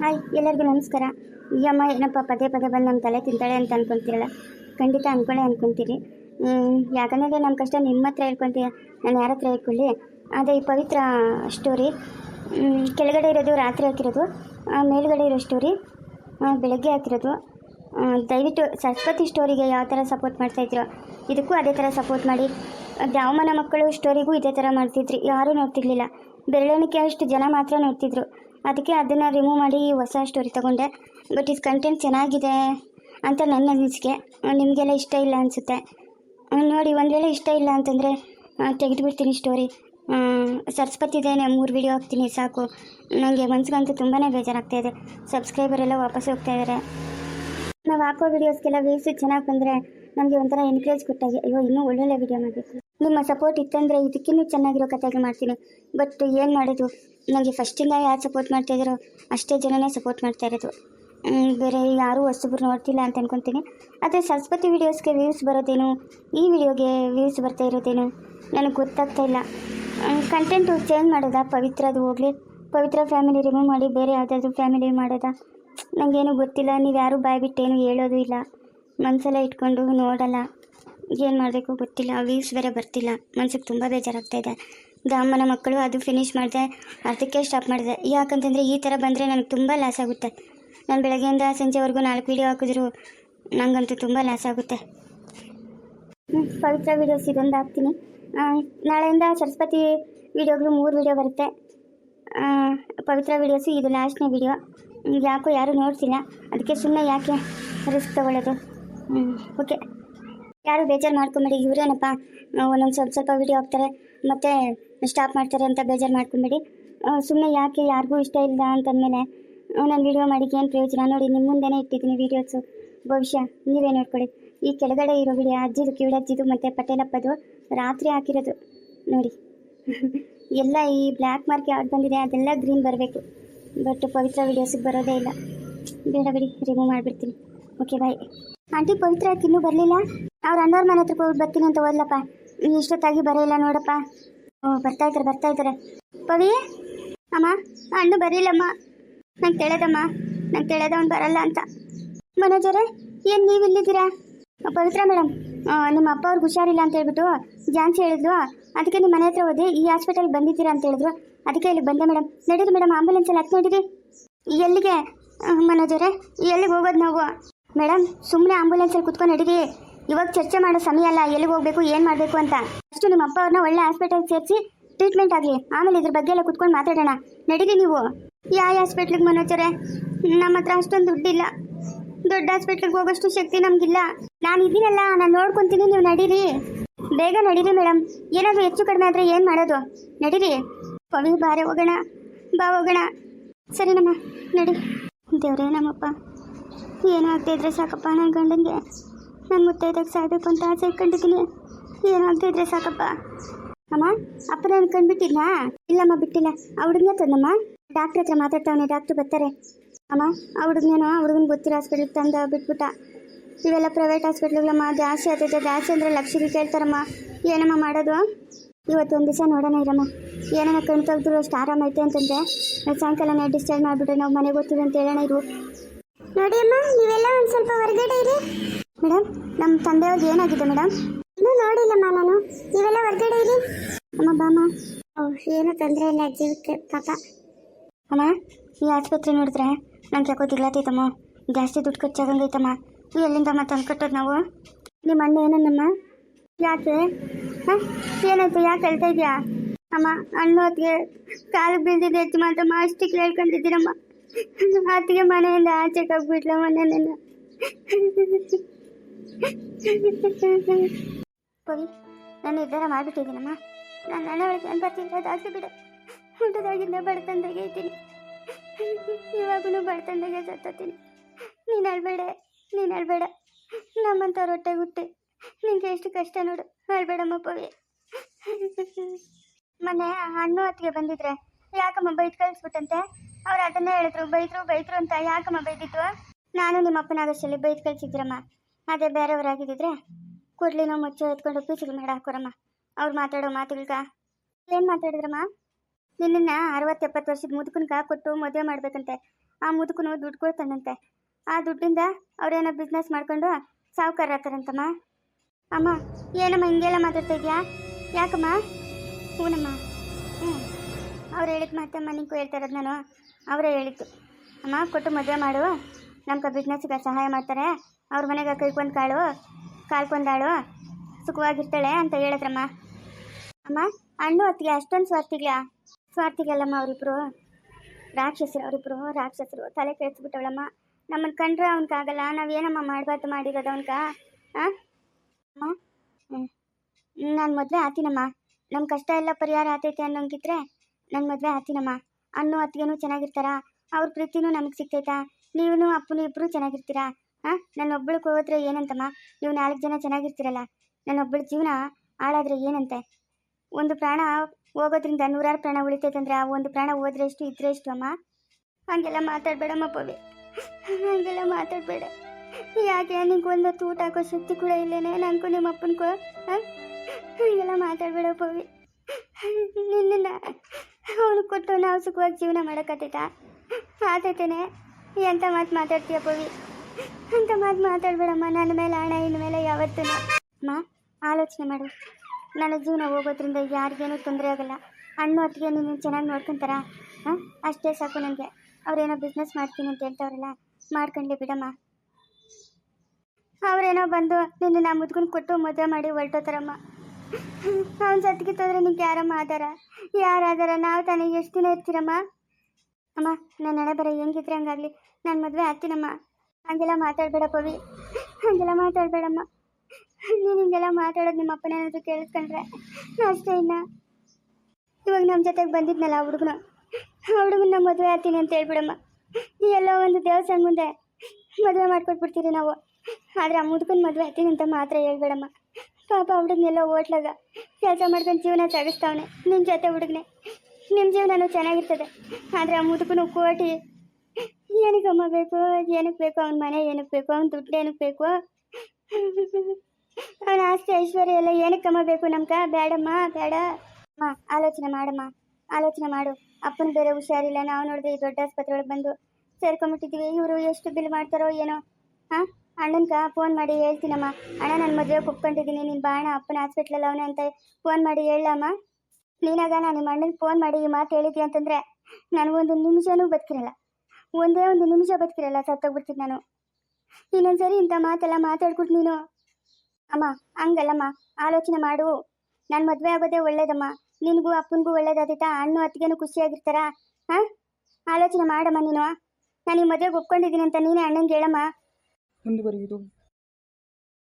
Hi ಎಲ್ಲರಿಗೂ ನಮಸ್ಕಾರ. ಈ ಅಮ್ಮ ಏನಪ್ಪ ಪದೇ ಪದೇ ಬಂದು ನಮ್ಮ ತಲೆ ತಿಂತಾಳೆ ಅಂತ ಅನ್ಕೊಂತೀರಲ್ಲ? ಖಂಡಿತ ಅಂದ್ಕೊಳ್ಳೆ ಅನ್ಕೊಂತೀರಿ. ಹ್ಮ್, ಯಾಕಂದರೆ ನಮ್ಮ ಕಷ್ಟ ನಿಮ್ಮ ಹತ್ರ ಹೇಳ್ಕೊಂತೀಯ ನಾನು ಯಾರ ಹತ್ರ ಹೇಳ್ಕೊಳ್ಳಿ. ಅದೇ ಈ ಪವಿತ್ರ ಸ್ಟೋರಿ ಕೆಳಗಡೆ ಇರೋದು ರಾತ್ರಿ ಹಾಕಿರೋದು ಮೇಲುಗಡೆ ಇರೋ ಸ್ಟೋರಿ ಬೆಳಗ್ಗೆ ಹಾಕಿರೋದು. ದಯವಿಟ್ಟು ಸರಸ್ವತಿ ಸ್ಟೋರಿಗೆ ಯಾವ ಥರ ಸಪೋರ್ಟ್ ಮಾಡ್ತಾಯಿದ್ರು ಇದಕ್ಕೂ ಅದೇ ಥರ ಸಪೋರ್ಟ್ ಮಾಡಿ. ದ್ಯಾವಮನ ಮಕ್ಕಳು ಸ್ಟೋರಿಗೂ ಇದೇ ಥರ ಮಾಡ್ತಿದ್ರಿ. ಯಾರೂ ನೋಡ್ತಿರ್ಲಿಲ್ಲ. ಬೆರಳೆಣಿಕೆ ಅಷ್ಟು ಜನ ಮಾತ್ರ ನೋಡ್ತಿದ್ರು. ಅದಕ್ಕೆ ಅದನ್ನು ರಿಮೂವ್ ಮಾಡಿ ಹೊಸ ಸ್ಟೋರಿ ತಗೊಂಡೆ. ಬಟ್ ಇದು ಕಂಟೆಂಟ್ ಚೆನ್ನಾಗಿದೆ ಅಂತ ನನ್ನ ಅನಿಸಿಕೆ. ನಿಮಗೆಲ್ಲ ಇಷ್ಟ ಇಲ್ಲ ಅನಿಸುತ್ತೆ. ನೋಡಿ, ಒಂದು ವೇಳೆ ಇಷ್ಟ ಇಲ್ಲ ಅಂತಂದರೆ ತೆಗೆದುಬಿಡ್ತೀನಿ ಸ್ಟೋರಿ ಸರ್ಸ್ಪತ್ತಿದ್ದೇನೆ ಮೂರು ವಿಡಿಯೋ ಹಾಕ್ತೀನಿ, ಸಾಕು. ನನಗೆ ಮನ್ಸಿಗಂತೂ ತುಂಬಾ ಬೇಜಾರಾಗ್ತಾ ಇದೆ. ಸಬ್ಸ್ಕ್ರೈಬರ್ ಎಲ್ಲ ವಾಪಸ್ ಹೋಗ್ತಾ ಇದ್ದಾರೆ ನಾವು ಹಾಕೋ ವೀಡಿಯೋಸ್ಗೆಲ್ಲ ವ್ಯೂಸ್ ಚೆನ್ನಾಗಿ ಬಂದರೆ ನಮಗೆ ಒಂಥರ ಎನ್ಕರೇಜ್ ಕೊಟ್ಟಾಗಿ ಅಯ್ಯೋ, ಇನ್ನೂ ಒಳ್ಳೊಳ್ಳೆ ವಿಡಿಯೋ ಮಾಡಬೇಕು. ನಿಮ್ಮ ಸಪೋರ್ಟ್ ಇತ್ತಂದರೆ ಇದಕ್ಕಿನ್ನೂ ಚೆನ್ನಾಗಿರೋ ಕಥೆಗೆ ಮಾಡ್ತೀನಿ. ಬಟ್ ಏನು ಮಾಡೋದು? ನನಗೆ ಫಸ್ಟಿಂದ ಯಾರು ಸಪೋರ್ಟ್ ಮಾಡ್ತಾ ಇದ್ದಾರೋ ಅಷ್ಟೇ ಜನನೇ ಸಪೋರ್ಟ್ ಮಾಡ್ತಾ ಇರೋದು. ಬೇರೆ ಯಾರೂ ಹೊಸಬ್ರು ನೋಡ್ತಿಲ್ಲ ಅಂತ ಅಂದ್ಕೊತೀನಿ ಆದರೆ ಸರಸ್ವತಿ ವೀಡಿಯೋಸ್ಗೆ ವ್ಯೂಸ್ ಬರೋದೇನು? ಈ ವಿಡಿಯೋಗೆ ವ್ಯೂಸ್ ಬರ್ತಾ ಇರೋದೇನು? ನನಗೆ ಗೊತ್ತಾಗ್ತಾ ಇಲ್ಲ. ಕಂಟೆಂಟು ಚೇಂಜ್ ಮಾಡೋದಾ? ಪವಿತ್ರ ಅದು ಹೋಗಲಿ. ಪವಿತ್ರ ಫ್ಯಾಮಿಲಿ ರಿಮೂವ್ ಮಾಡಿ ಬೇರೆ ಯಾವುದಾದ್ರು ಫ್ಯಾಮಿಲಿ ಮಾಡೋದಾ? ನನಗೇನು ಗೊತ್ತಿಲ್ಲ. ನೀವು ಯಾರೂ ಬಾಯ್ ಬಿಟ್ಟೇನು ಹೇಳೋದು ಇಲ್ಲ. ಮನಸ್ಸೆಲ್ಲ ಇಟ್ಕೊಂಡು ನೋಡಲ್ಲ. ಏನು ಮಾಡಬೇಕು ಗೊತ್ತಿಲ್ಲ. ವ್ಯೂಸ್ ಬೇರೆ ಬರ್ತಿಲ್ಲ. ಮನ್ಸಿಗೆ ತುಂಬ ಬೇಜಾರಾಗ್ತಾ ಅಮ್ಮನ ಮಕ್ಕಳು ಅದು ಫಿನಿಷ್ ಮಾಡಿದೆ, ಅದಕ್ಕೆ ಸ್ಟಾಪ್ ಮಾಡಿದೆ. ಯಾಕಂತಂದರೆ ಈ ಥರ ಬಂದರೆ ನನಗೆ ತುಂಬ ಲಾಸ್ ಆಗುತ್ತೆ. ನಾನು ಬೆಳಗ್ಗೆಯಿಂದ ಸಂಜೆವರೆಗೂ ನಾಲ್ಕು ವೀಡಿಯೋ ಹಾಕಿದ್ರು ನನಗಂತೂ ತುಂಬ ಲಾಸ್ ಆಗುತ್ತೆ. ಪವಿತ್ರ ವೀಡಿಯೋಸ್ ಇದೊಂದು ಹಾಕ್ತೀನಿ. ನಾಳೆಯಿಂದ ಸರಸ್ವತಿ ವೀಡಿಯೋಗಳು ಮೂರು ವೀಡಿಯೋ ಬರುತ್ತೆ. ಪವಿತ್ರ ವೀಡಿಯೋಸು ಇದು ಲಾಸ್ಟ್ನೇ ವೀಡಿಯೋ ಯಾಕೋ ಯಾರೂ ನೋಡ್ತಿಲ್ಲ ಅದಕ್ಕೆ ಸುಮ್ಮನೆ ಯಾಕೆ ರಿಸ್ಕ್ ತೊಗೊಳ್ಳೋದು? ಓಕೆ ಯಾರು ಬೇಜಾರು ಮಾಡ್ಕೊಂಬೇಡಿ. ಇವರೇನಪ್ಪ ಒಂದೊಂದು ಸ್ವಲ್ಪ ಸ್ವಲ್ಪ ವೀಡಿಯೋ ಹಾಕ್ತಾರೆ. ಮತ್ತು ಸ್ಟಾಪ್ ಮಾಡ್ತಾರೆ ಅಂತ ಬೇಜಾರು ಮಾಡ್ಕೊಂಬೇಡಿ. ಸುಮ್ಮನೆ ಯಾಕೆ ಯಾರಿಗೂ ಇಷ್ಟ ಇಲ್ಲ ಅಂತಂದಮೇಲೆ ನಾನು ವೀಡಿಯೋ ಮಾಡಿಕ್ಕೆ ಏನು ಪ್ರಯೋಜನ? ನೋಡಿ ನಿಮ್ಮ ಮುಂದೆನೇ ಇಟ್ಟಿದ್ದೀನಿ ವೀಡಿಯೋಸು ಭವಿಷ್ಯ, ನೀವೇ ನೋಡ್ಕೊಳ್ಳಿ. ಈ ಕೆಳಗಡೆ ಇರೋ ವಿಡಿಯೋ ಅಜ್ಜಿದು ಕಿವಿಡಜ್ಜಿದು ಮತ್ತು ಪಟೇಲಪ್ಪದು ರಾತ್ರಿ ಹಾಕಿರೋದು. ನೋಡಿ. ಎಲ್ಲ ಈ ಬ್ಲ್ಯಾಕ್ ಮಾರ್ಕ್ ಯಾವ್ದು ಬಂದಿದೆ, ಅದೆಲ್ಲ ಗ್ರೀನ್ ಬರಬೇಕು. ಬಟ್ ಪವಿತ್ರ ವೀಡಿಯೋಸಿಗೆ ಬರೋದೇ ಇಲ್ಲ. ಬೇಡ ಬಿಡಿ ರಿಮೂವ್ ಮಾಡಿಬಿಡ್ತೀನಿ. ಓಕೆ ಬಾಯ್ ಆಂಟಿ ಪವಿತ್ರ ಇನ್ನೂ ಬರಲಿಲ್ಲ? ಅವ್ರು ಅಣ್ಣವ್ರ ಮನೆ ಹತ್ರಕ್ಕೆ ಹೋಗಿ ಬರ್ತೀನಿ ಅಂತ ಓದಲಪ್ಪ ಇಷ್ಟೊತ್ತಾಗಿ ಬರೋಲ್ಲ ನೋಡಪ್ಪ. ಓ, ಬರ್ತಾ ಇದ್ದಾರೆ ಬರ್ತಾ ಇದ್ದಾರೆ. ಪವಿ, ಅಮ್ಮ ಅಣ್ಣು ಬರೀಲಮ್ಮ. ನಂಗೆ ಕೇಳೋದಮ್ಮ ನಂಗೆ ಕೇಳೋದ ಅವ್ನು ಬರಲ್ಲ ಅಂತ. ಮನೋಜರೇ, ಏನು ನೀವು ಇಲ್ಲಿದ್ದೀರಾ ಪವಿತ್ರ ಮೇಡಮ್ ನಿಮ್ಮ ಅಪ್ಪ ಅವ್ರಿಗೆ ಹುಷಾರಿಲ್ಲ ಅಂತ ಹೇಳ್ಬಿಟ್ಟು ಜಾನ್ಸಿ ಹೇಳಿದ್ವು ಅದಕ್ಕೆ ನಿಮ್ಮ ಮನೆ ಹತ್ರ ಹೋದೆ, ಈ ಹಾಸ್ಪಿಟಲ್ಗೆ ಬಂದಿದ್ದೀರಾ ಅಂತ ಹೇಳಿದ್ರು. ಅದಕ್ಕೆ ಇಲ್ಲಿ ಬಂದೆ ಮೇಡಮ್ ನಡೀರಿ ಮೇಡಮ್ ಆಂಬುಲೆನ್ಸಲ್ಲಿ ಹತ್ತು ನಡೀರಿ. ಎಲ್ಲಿಗೆ ಮನೋಜರೇ, ಎಲ್ಲಿಗೆ ಹೋಗೋದು ನಾವು? ಮೇಡಮ್ ಸುಮ್ಮನೆ ಆಂಬುಲೆನ್ಸಲ್ಲಿ ಕುತ್ಕೊಂಡು ನಡೀರಿ. ಇವಾಗ ಚರ್ಚೆ ಮಾಡೋ ಸಮಯ ಅಲ್ಲ, ಎಲ್ಲಿಗೆ ಹೋಗ್ಬೇಕು, ಏನು ಮಾಡಬೇಕು ಅಂತ. ಅಷ್ಟು ನಿಮ್ಮ ಅಪ್ಪ ಅವ್ರನ್ನ ಒಳ್ಳೆ ಹಾಸ್ಪಿಟಲ್ಗೆ ಸೇರಿಸಿ ಟ್ರೀಟ್ಮೆಂಟ್ ಆಗಲಿ. ಆಮೇಲೆ ಇದ್ರ ಬಗ್ಗೆ ಎಲ್ಲ ಕುತ್ಕೊಂಡು ಮಾತಾಡೋಣ. ನಡೀರಿ ನೀವು. ಯಾವ ಹಾಸ್ಪಿಟ್ಲಿಗೆ ಮನೋಜರೇ, ನಮ್ಮ ಹತ್ರ ಅಷ್ಟೊಂದು ದುಡ್ಡಿಲ್ಲ. ದೊಡ್ಡ ಹಾಸ್ಪಿಟ್ಲಿಗೆ ಹೋಗೋಷ್ಟು ಶಕ್ತಿ ನಮಗಿಲ್ಲ. ನಾನು ಇದೀನಲ್ಲ, ನಾನು ನೋಡ್ಕೊತೀನಿ, ನೀವು ನಡೀರಿ. ಬೇಗ ನಡೀರಿ ಮೇಡಮ್ ಏನಾದರೂ ಹೆಚ್ಚು ಕಡಿಮೆ ಆದರೆ ಏನು ಮಾಡೋದು? ನಡೀರಿ. ಪವಿ, ಬಾರೆ ಹೋಗೋಣ. ಬಾ, ಹೋಗೋಣ. ಸರಿನಮ್ಮ ನಡಿ. ದೇವ್ರೇ, ನಮ್ಮಪ್ಪ. ಏನೋ ಆಗದೆ ಇದ್ರೆ ಸಾಕಪ್ಪ ನನ್ನ ಗಂಡನಿಗೆ. ನನ್ನ ಮುತ್ತೈದಾಗ ಸಾಯ್ಬೇಕು ಅಂತ ಆಸೆ ಇಟ್ಕೊಂಡಿದ್ದೀನಿ. ಏನೂ ಆಗದೆ ಇದ್ರೆ ಸಾಕಪ್ಪ. ಅಮ್ಮ ಅಪ್ಪ ನಾನು ಕಂಡ್ಬಿಟ್ಟಿದ್ನಾ ಇಲ್ಲಮ್ಮ, ಬಿಟ್ಟಿಲ್ಲ. ಹುಡುಗನ ತಂದಮ್ಮ. ಡಾಕ್ಟ್ರ್ ಹತ್ರ ಮಾತಾಡ್ತಾವನೆ, ಡಾಕ್ಟ್ರ್ ಬರ್ತಾರೆ. ಅಮ್ಮ ಆ ಹುಡುಗನೇನೋ ಆ ಹುಡುಗನ ಗೊತ್ತಿರೋ ಹಾಸ್ಪಿಟ್ಲಿಗೆ ತಂದ ಬಿಟ್ಬಿಟ್ಟ. ಇವೆಲ್ಲ ಪ್ರೈವೇಟ್ ಹಾಸ್ಪಿಟ್ಲ್ಗಳಮ್ಮ ಜಾಸ್ತಿ ಆಗ್ತೈತೆ ಜಾಸ್ತಿ ಅಂದರೆ ಲಕ್ಷಕ್ಕೆ ಕೇಳ್ತಾರಮ್ಮ. ಏನಮ್ಮ ಮಾಡೋದು? ಇವತ್ತು ಒಂದು ದಿವಸ ನೋಡೋಣ ಇರಮ್ಮ. ಏನಮ್ಮ ಕಣ್ ತೆಗೆದ್ರು, ಅಷ್ಟು ಆರಾಮೈತೆ ಅಂತಂದರೆ. ಸಾಯಂಕಾಲನೇ ಡಿಸ್ಚಾರ್ಜ್ ಮಾಡಿಬಿಟ್ರೆ ನಾವು ಮನೆಗೆ ಹೋಗ್ತೀವಿ ಅಂತ ಹೇಳೋಣ ಇರು. ನೋಡಿ ಅಮ್ಮ, ನೀವೆಲ್ಲ ಒಂದು ಸ್ವಲ್ಪ ಹೊರಗಡೆ ಇರಿ. ಮೇಡಮ್ ನಮ್ಮ ತಂದೆಯವ್ರಿಗೆ ಏನಾಗಿದೆ ಮೇಡಮ್? ಇನ್ನೂ ನೋಡಿಲ್ಲಮ್ಮ ನಾನು. ನೀವೆಲ್ಲ ಹೊರಗಡೆ ಇರಿ. ಅಮ್ಮ ಬಾಮ್ಮ ಓ ಏನು ತೊಂದರೆ ಇಲ್ಲ ಜೀವಕ್ಕೆ ಪಾಪ. ಅಮ್ಮ ಈ ಆಸ್ಪತ್ರೆ ನೋಡಿದ್ರೆ ನಂಗೆ ಯಾಕೋ ದಿಗ್ಲಾತೈತಮ್ಮ ಜಾಸ್ತಿ ದುಡ್ಡು ಖರ್ಚಾಗಂಗೈತಮ್ಮ ಎಲ್ಲಿಂದಮ್ಮ ತಂದು ಕಟ್ಟೋದು ನಾವು? ನಿಮ್ಮ ಅಣ್ಣ ಏನನ್ನಮ್ಮ? ಯಾಕೆ? ಹಾಂ? ಏನಾಯ್ತು? ಯಾಕೆ ಹೇಳ್ತಾ ಇದೆಯಾ? ಅಮ್ಮ ಅಣ್ಣ ಹೊತ್ತಿಗೆ ಕಾಲಿಗೆ ಬೀಳ್ದಿದೆ ಹೆಚ್ಚು ಮಾತಮ್ಮ ಅಷ್ಟಕ್ಕೆ ಹೇಳ್ಕೊಂಡಿದ್ದೀರಮ್ಮ ಆತಿಗೆ ಮನೆಯಿಂದ ಆಚೆಗೆ ಆಗ್ಬಿಟ್ಲಮ್ಮ ಮನೆಯನ್ನ ಪವಿ ನಾನು ನಿರ್ಧಾರ ಮಾಡಿಬಿಟ್ಟಿದ್ದೀನಮ್ಮ ನಾನು ನನ್ನ ಒಳಗೆ ಬರ್ತಿದ್ರೆ ಅದಾಗಲಿ ಬಿಡು. ಊಟದಾಗಿಂದ ಬಡತನದಾಗೆ ಇದ್ದೀನಿ. ಇವಾಗೂ ಬಡತನದಾಗೆ ಸತ್ತೋತೀನಿ ನೀನು ಅಳ್ಬೇಡ ನೀನು ಅಳ್ಬೇಡ. ನಮ್ಮಂಥವ್ರ ಹೊಟ್ಟೆಗೆ ಹುಟ್ಟಿ. ನಿಂಗೆ ಎಷ್ಟು ಕಷ್ಟ ನೋಡು. ಅಳ್ಬೇಡಮ್ಮ ಪವಿ. ಮೊನ್ನೆ ಹಣ್ಣು ಹೊತ್ತಿಗೆ ಬಂದಿದ್ರೆ, ಯಾಕಮ್ಮ ಬೈದ್ ಕಳಿಸ್ಬಿಟ್ಟಂತೆ? ಅವ್ರು ಅದನ್ನೇ ಹೇಳಿದ್ರು. ಬೈದ್ರು ಬೈದ್ರು ಅಂತ ಯಾಕಮ್ಮ ಬೈದಿತ್ತು ನಾನು ನಿಮ್ಮ ಅಪ್ಪನಾಗಷ್ಟಲ್ಲಿ ಬೈದ್ ಕಳಿಸಿದ್ರಮ್ಮ ಅದೇ ಬೇರೆಯವರಾಗಿದ್ದಿದ್ರೆ ಕೂಡ್ಲಿನೋ ಮುಚ್ಚೋ ಎತ್ಕೊಂಡು ಪೀಸಿಗೆ ಮೇಡ ಹಾಕೋರಮ್ಮ. ಅವ್ರು ಮಾತಾಡೋ ಮಾತುಗಳ್ಗ ಏನು ಮಾತಾಡಿದ್ರಮ್ಮ? ನಿನ್ನ ಅರವತ್ತು ಎಪ್ಪತ್ತು ವರ್ಷದ ಮುದುಕನ್ಕ ಕೊಟ್ಟು ಮದುವೆ ಮಾಡ್ಬೇಕಂತೆ. ಆ ಮುದುಕನು ದುಡ್ಡು ಕೊಡ್ತಾನಂತೆ. ಆ ದುಡ್ಡಿಂದ ಅವ್ರೇನೋ ಬಿಸ್ನೆಸ್ ಮಾಡ್ಕೊಂಡು ಸಾವುಕಾರ ಆಗ್ತಾರಂತಮ್ಮ. ಅಮ್ಮ, ಏನಮ್ಮ ಹಿಂಗೆಲ್ಲ ಮಾತಾಡ್ತಾ ಇದೆಯಾ? ಯಾಕಮ್ಮ? ಹ್ಞೂನಮ್ಮ ಹ್ಞೂ ಅವ್ರು ಹೇಳಿದ ಮಾತಮ್ಮ ನಿಂಗೂ ಹೇಳ್ತಾ ಇರೋದು ನಾನು. ಅವರೇ ಹೇಳಿದ್ದು. ಅಮ್ಮ, ಕೊಟ್ಟು ಮದುವೆ ಮಾಡು. ನಮ್ಗೆ ಬಿಸ್ನೆಸ್ಗೆ ಸಹಾಯ ಮಾಡ್ತಾರೆ. ಅವ್ರ ಮನೆಗೆ ಕೈಕೊಂಡು ಕಾಳು ಕಾಲ್ಕೊಂದಾಳು ಸುಖವಾಗಿರ್ತಾಳೆ ಅಂತ ಹೇಳಿದ್ರಮ್ಮ. ಅಮ್ಮ ಹಣ್ಣು ಹೊತ್ತಿಗೆ ಅಷ್ಟೊಂದು ಸ್ವಾರ್ಥಿಗ್ಲಾ? ಸ್ವಾರ್ಥಿಗಳಮ್ಮ ಅವರಿಬ್ರು. ರಾಕ್ಷಸರು ಅವರಿಬ್ರು, ರಾಕ್ಷಸರು. ತಲೆ ಕೆಡಿಸ್ಬಿಟ್ಟವಳಮ್ಮ. ನಮ್ಮನ್ನು ಕಂಡ್ರೆ ಅವನ್ಕಾಗಲ್ಲ ನಾವೇನಮ್ಮ ಮಾಡಬಾರ್ದು ಮಾಡಿರೋದು ಅವನ್ಕ ಹಾಂ ಅಮ್ಮ ನಾನು ಮದುವೆ ಆತೀನಮ್ಮ. ನಮ್ಮ ಕಷ್ಟ ಎಲ್ಲ ಪರಿಹಾರ ಆತೈತೆ ಅನ್ನೋಂಗಿದ್ರೆ ನನ್ನ ಮದುವೆ ಆತೀನಮ್ಮ. ಅಣ್ಣು ಅತ್ತಿಗೆನೂ ಚೆನ್ನಾಗಿರ್ತಾರ? ಅವ್ರ ಪ್ರೀತಿನೂ ನಮಗೆ ಸಿಗ್ತೈತಾ? ನೀವೂ ಅಪ್ಪನೂ ಇಬ್ಬರೂ ಚೆನ್ನಾಗಿರ್ತೀರಾ? ಹಾಂ ನನ್ನ ಒಬ್ಬಳು ಹೋದ್ರೆ ಏನಂತಮ್ಮ? ನೀವು ನಾಲ್ಕು ಜನ ಚೆನ್ನಾಗಿರ್ತೀರಲ್ಲ. ನನ್ನ ಒಬ್ಬಳ ಜೀವನ ಹಾಳಾದ್ರೆ ಏನಂತೆ? ಒಂದು ಪ್ರಾಣ ಹೋಗೋದ್ರಿಂದ ನೂರಾರು ಪ್ರಾಣ ಉಳಿತೈತಂದ್ರೆ ಆ ಒಂದು ಪ್ರಾಣ ಹೋದ್ರೆ ಎಷ್ಟು, ಇದ್ರೆ ಎಷ್ಟು ಅಮ್ಮ? ಹಂಗೆಲ್ಲ ಮಾತಾಡಬೇಡಮ್ಮ ಪವಿ. ಹಂಗೆಲ್ಲ ಮಾತಾಡಬೇಡ. ಯಾಕೆ ನಿಂಗೆ ಒಂದು ಊಟ ಹಾಕೋ ಶಕ್ತಿ ಕೂಡ ಇಲ್ಲೇನೆ? ನನಗೂ ನಿಮ್ಮ ಅಪ್ಪನಿಗೂ ಹಂಗೆಲ್ಲ ಮಾತಾಡಬೇಡ ಪವಿ. ನಿನ್ನ ಅವನು ಕೊಟ್ಟು ನಾವು ಸುಖವಾಗಿ ಜೀವನ ಮಾಡೋಕ್ಕತ್ತೈತಾ ಆತೈತೇನೆ. ಎಂಥ ಮಾತು ಮಾತಾಡ್ತೀಯ ಪವಿ? ಅಂತ ಮಾತು ಮಾತಾಡಬೇಡಮ್ಮ? ನನ್ನ ಮೇಲೆ ಹಣ ಇನ್ನ ಮೇಲೆ ಯಾವತ್ತೂ ಅಮ್ಮ ಆಲೋಚನೆ ಮಾಡು. ನನ್ನ ಜೀವನ ಹೋಗೋದ್ರಿಂದ ಯಾರಿಗೇನೂ ತೊಂದರೆ ಆಗಲ್ಲ. ಹಣ್ಣು ಹೊತ್ತಿಗೆ ನೀನು ಚೆನ್ನಾಗಿ ನೋಡ್ಕೊಂತಾರ? ಹಾಂ? ಅಷ್ಟೇ ಸಾಕು ನನಗೆ. ಅವ್ರೇನೋ ಬಿಸ್ನೆಸ್ ಮಾಡ್ತೀನಿ ಅಂತ ಹೇಳ್ತಾವ್ರಲ್ಲ? ಮಾಡ್ಕೊಂಡ್ಲಿ ಬಿಡಮ್ಮ. ಅವ್ರೇನೋ ಬಂದು ನಿನ್ನ ನಾ ಮುದ್ಕೊಂಡು ಕೊಟ್ಟು ಮದುವೆ ಮಾಡಿ ಹೊರಟೋತಾರಮ್ಮ. ಅವ್ನ ಸತ್ತಿಗೆ ತೊಂದರೆ ನಿಂಗೆ ಯಾರಮ್ಮ ಆದಾರ ಯಾರು ನಾವು ತಾನೇ ಎಷ್ಟು ದಿನ ಇರ್ತೀರಮ್ಮ? ಅಮ್ಮ ನನ್ನ ಹಣೆ ಬರ ಹೆಂಗಿದ್ರೆ ಹಂಗಾಗಲಿ. ನಾನು ಮದುವೆ ಆಗ್ತೀನಮ್ಮ. ಹಂಗೆಲ್ಲ ಮಾತಾಡಬೇಡ ಪವಿ. ಹಂಗೆಲ್ಲ ಮಾತಾಡಬೇಡಮ್ಮ. ನೀನು ಹಿಂಗೆಲ್ಲ ಮಾತಾಡೋದು ನಿಮ್ಮ ಅಪ್ಪನೇನಾದ್ರು ಕೇಳಿಸ್ಕೊಂಡ್ರೆ ಅಷ್ಟೇ ಇನ್ನ. ಇವಾಗ ನಮ್ಮ ಜೊತೆಗೆ ಬಂದಿದ್ನಲ್ಲ ಆ ಹುಡುಗನ. ಹುಡುಗನ ಮದುವೆ ಆಗ್ತೀನಿ ಅಂತ ಹೇಳ್ಬಿಡಮ್ಮ. ಎಲ್ಲೋ ಒಂದು ದೇವಸ್ಥಾನ ಮುಂದೆ ಮದುವೆ ಮಾಡ್ಕೊಟ್ಬಿಡ್ತೀರಿ ನಾವು. ಆದರೆ ಆ ಮುದುಕನ ಮದುವೆ ಆಗ್ತೀನಿ ಅಂತ ಮಾತ್ರ ಹೇಳ್ಬೇಡಮ್ಮ. ಪಾಪ ಹುಡುಗನೆಲ್ಲ ಓಟ್ಲಾಗ ಕೆಲಸ ಮಾಡ್ಕೊಂಡು ಜೀವನ ಸಾಗಿಸ್ತಾವನೆ ನಿಮ್ಮ ಜೊತೆ ಹುಡುಗನೆ. ನಿಮ್ಮ ಜೀವನನೂ ಚೆನ್ನಾಗಿರ್ತದೆ. ಆದರೆ ಆ ಮುದುಕನು ಕೋಟಿ ಏನಕ್ಕಮ್ಮ ಬೇಕು? ಏನಕ್ಕೆ ಬೇಕು? ಅವನ ಮನೆ ಏನಕ್ಕೆ ಬೇಕು? ಅವ್ನ ದುಡ್ಡು ಏನಕ್ಕೆ ಬೇಕು? ಅವನ ಆಸ್ತಿ, ಐಶ್ವರ್ಯ ಎಲ್ಲ ಏನಕ್ಕಮ್ಮ ಬೇಕು? ನಮ್ಗೆ? ಬೇಡಮ್ಮ, ಬೇಡ. ಅಮ್ಮ, ಆಲೋಚನೆ ಮಾಡಮ್ಮ. ಆಲೋಚನೆ ಮಾಡು. ಅಪ್ಪನ ಬೇರೆ ಹುಷಾರಿಲ್ಲ. ನಾವು ನೋಡಿದ್ರೆ ಈ ದೊಡ್ಡ ಆಸ್ಪತ್ರೆ ಒಳಗೆ ಬಂದು ಸೇರ್ಕೊಂಬಿಟ್ಟಿದ್ದೀವಿ ಇವರು ಎಷ್ಟು ಬಿಲ್ ಮಾಡ್ತಾರೋ ಏನೋ. ಹಾಂ? ಅಣ್ಣನ್ಕ ಫೋನ್ ಮಾಡಿ ಹೇಳ್ತೀನಮ್ಮ. ಅಣ್ಣ ನನ್ನ ಮದುವೆ ಒಪ್ಕೊಂಡಿದ್ದೀನಿ. ನೀನು ಬಾಣ ಅಪ್ಪನ ಹಾಸ್ಪಿಟ್ಲಲ್ಲಿ ಅವನೇ ಅಂತ ಫೋನ್ ಮಾಡಿ ಹೇಳಮ್ಮ. ನೀನಾಗ ನಾನು ನಿಮ್ಮ ಅಣ್ಣನ ಫೋನ್ ಮಾಡಿ ಈ ಮಾತು ಹೇಳಿದ್ದೆ ಅಂತಂದರೆ, ನನಗೊಂದು ನಿಮಿಷನೂ ಬದುಕಿರಲ್ಲ. ಒಂದೇ ಒಂದು ನಿಮಿಷ ಬದುಕಿರಲ್ಲ, ಸತ್ತೋಗ್ಬಿಡ್ತೀನಿ ನಾನು. ಇನ್ನೊಂದ್ಸರಿ ಇಂಥ ಮಾತೆಲ್ಲ ಮಾತಾಡ್ಕೊಟ್ ನೀನು. ಅಮ್ಮ, ಹಂಗಲ್ಲಮ್ಮ, ಆಲೋಚನೆ ಮಾಡು. ನಾನು ಮದುವೆ ಆಗೋದೇ ಒಳ್ಳೇದಮ್ಮ. ನಿನಗೂ ಅಪ್ಪನಿಗೂ ಒಳ್ಳೇದಾದೀತಾ ಅಣ್ಣು ಅತ್ತಿಗೆನೂ ಖುಷಿಯಾಗಿರ್ತಾರ? ಹಾಂ? ಆಲೋಚನೆ ಮಾಡಮ್ಮ ನೀನು. ನಾನು ಈ ಮದುವೆಗೆ ಒಪ್ಕೊಂಡಿದ್ದೀನಿ ಅಂತ ನೀನೇ ಅಣ್ಣಂಗೆ ಹೇಳಮ್ಮ.